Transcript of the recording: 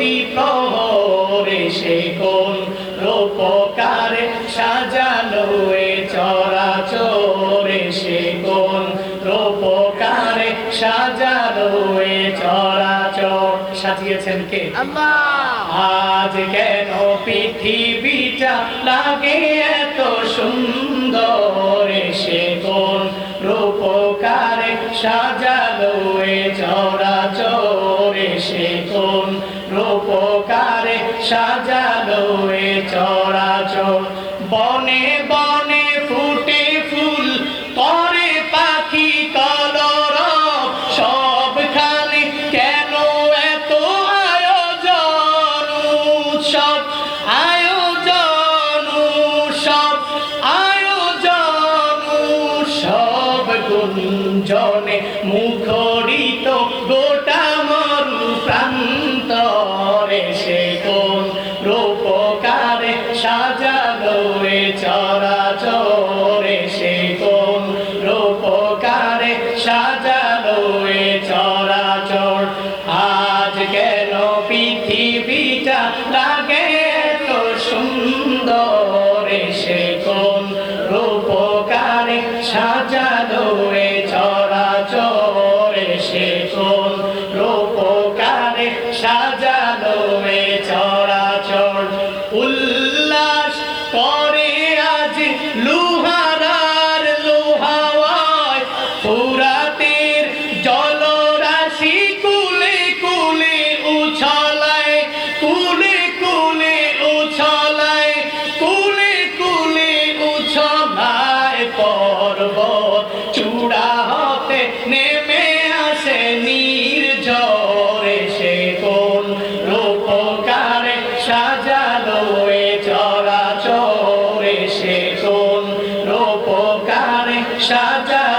প্রতি প্রহরে সে কোন রূপকারে সাজালো এ চরাচরে সে কোন রূপকারে সাজালো এ চরাচর সাজিয়েছেন কে? আজ কেন পৃথিবীটা লাগে এত সুন্দর সে কোন রূপকারে সাজালো এ চরাচরে সে কোন রূপকারে সাজালো এ চরাচর। বনে বনে ফুটে ফুল, পরে পাখি কলর সবখানে কেন এত আয়োজন উৎসব? আয়োজন উৎসব আয়োজন উৎসব। গুঞ্জনে মুখরিত সাজালো এ চরাচরে সে কোন রূপকারে। সাজালো এ চরাচর উল্লাস করে আজ লুহারার লোহাওয়ায়। ফুরাতের